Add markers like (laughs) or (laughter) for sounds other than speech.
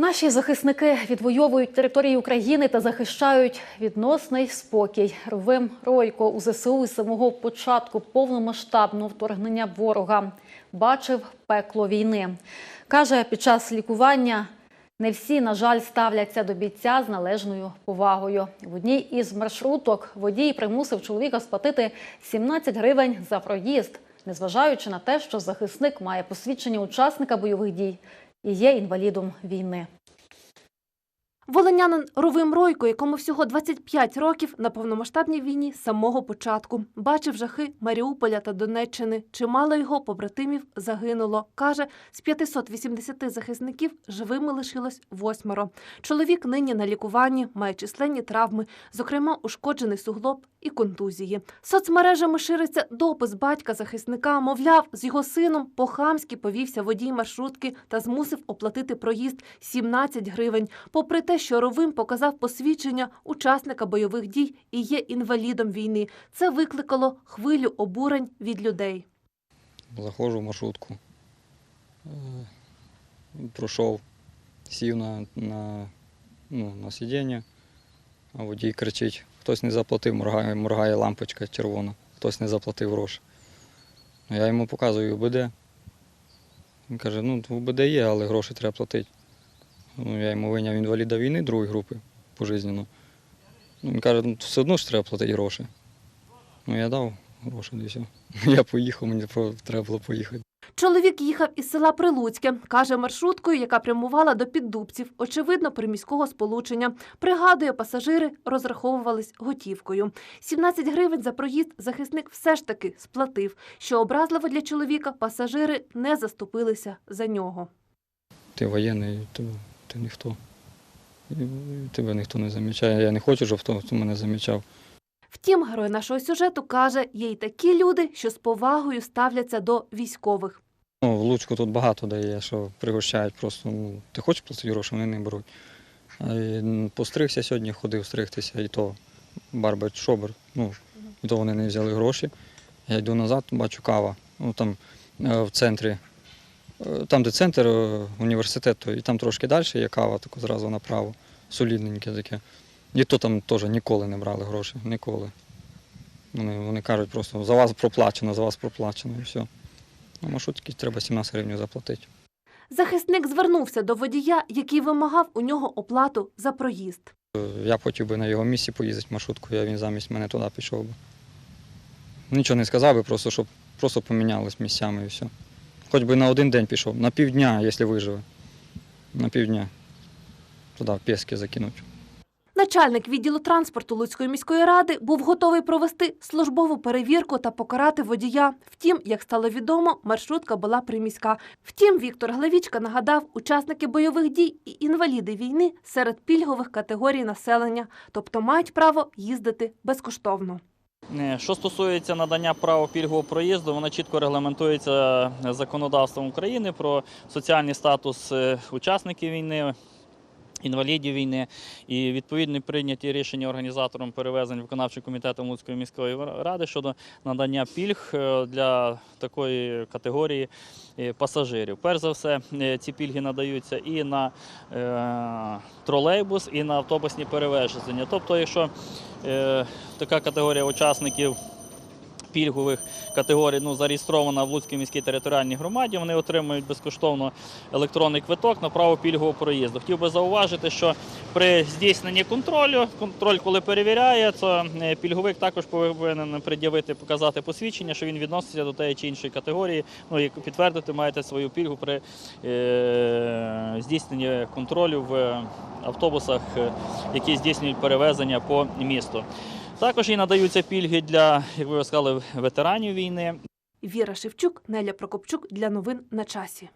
Наші захисники відвоюють території України та захищають відносний спокій. Ровим Ройко у ЗСУ з самого початку повномасштабного вторгнення ворога бачив пекло війни. Каже, під час лікування не всі, на жаль, ставляться до бійця з належною повагою. В одній із маршруток водій примусив чоловіка сплатити 17 гривень за проїзд, незважаючи на те, що захисник має посвідчення учасника бойових дій і є інвалідом війни. Волинянин Ровим Ройко, якому всього 25 років на повномасштабній війні з самого початку, бачив жахи Маріуполя та Донеччини. Чимало його побратимів загинуло. Каже, з 580 захисників живими лишилось восьмеро. Чоловік нині на лікуванні, має численні травми, зокрема ушкоджений суглоб і контузії. Соцмережами шириться допис батька захисника. Мовляв, з його сином по-хамськи повівся водій маршрутки та змусив оплатити проїзд 17 гривень. Попри те, що Ровим показав посвідчення учасника бойових дій і є інвалідом війни. Це викликало хвилю обурень від людей. Заходжу в маршрутку. Е, Пройшов, сів на, на, ну, на сидіння, а водій кричить, хтось не заплатив, моргає, моргає лампочка червона, хтось не заплатив гроші. Ну, Я йому показую УБД. Він каже, ну УБД є, але гроші треба платити. Ну, я йому виняв інваліда війни другої групи пожизненно. Ну, він каже, ну все одно ж треба платити гроші. Ну, я дав гроші, і все. (laughs) Я поїхав, мені треба було поїхати. Чоловік їхав із села Прилуцьке, каже маршруткою, яка прямувала до піддубців, очевидно, приміського сполучення. Пригадує, пасажири розраховувались готівкою. 17 гривень за проїзд захисник все ж таки сплатив. Що образливо для чоловіка, пасажири не заступилися за нього. Ти воєнний, ти, ти ніхто. І Тебе ніхто не замічає. Я не хочу, щоб хто мене замічав. Втім, герой нашого сюжету каже, є й такі люди, що з повагою ставляться до військових. Ну, в Луцьку тут багато де є, що пригощають просто. Ну, ти хочеш платити гроші, вони не беруть. Постригся сьогодні, ходив стригтися, і то барбер шобер. Ну, і то вони не взяли гроші. Я йду назад, бачу кава. Ну, там е, в центрі, там, де центр е, університету, і там трошки далі є кава, тако зразу направо, солідненьке таке. І то там теж ніколи не брали гроші. Ніколи. Вони, вони кажуть просто за вас проплачено, за вас проплачено і все. На маршрутки треба 17 гривень заплатити. Захисник звернувся до водія, який вимагав у нього оплату за проїзд. Е, Я хотів би на його місці поїздити маршруткою, а він замість мене туди пішов би. Нічого не сказав би, просто щоб просто помінялись місцями і все. Хоч би на один день пішов, на півдня, якщо виживе. На півдня. Туди в Пєски закинуть. Начальник відділу транспорту Луцької міської ради був готовий провести службову перевірку та покарати водія. Втім, як стало відомо, маршрутка була приміська. Втім, Віктор Главічка нагадав, учасники бойових дій і інваліди війни серед пільгових категорій населення, тобто мають право їздити безкоштовно. Е, Що стосується надання права пільгового проїзду, вона чітко регламентується законодавством України про соціальний статус е, учасників війни. Інвалідів війни і відповідно прийняті рішення організатором перевезень виконавчим комітетом Луцької міської ради щодо надання пільг е, для такої категорії е, пасажирів. Перш за все, е, ці пільги надаються і на тролейбус, і на автобусні перевезення. Тобто, якщо така категорія учасників пільгових категорій ну, зареєстрована в Луцькій міській територіальній громаді, вони отримують безкоштовно електронний квиток на право пільгового проїзду. Хотів би зауважити, що при здійсненні контролю, контроль, коли перевіряє, то е, пільговик також повинен пред'явити, показати посвідчення, що він відноситься до тієї чи іншої категорії. Ну і підтвердити маєте свою пільгу при е, здійсненні контролю в автобусах, е, які здійснюють перевезення по місту. Також і надаються пільги для, як ви сказали, ветеранів війни. Віра Шевчук, Неля Прокопчук для новин на часі.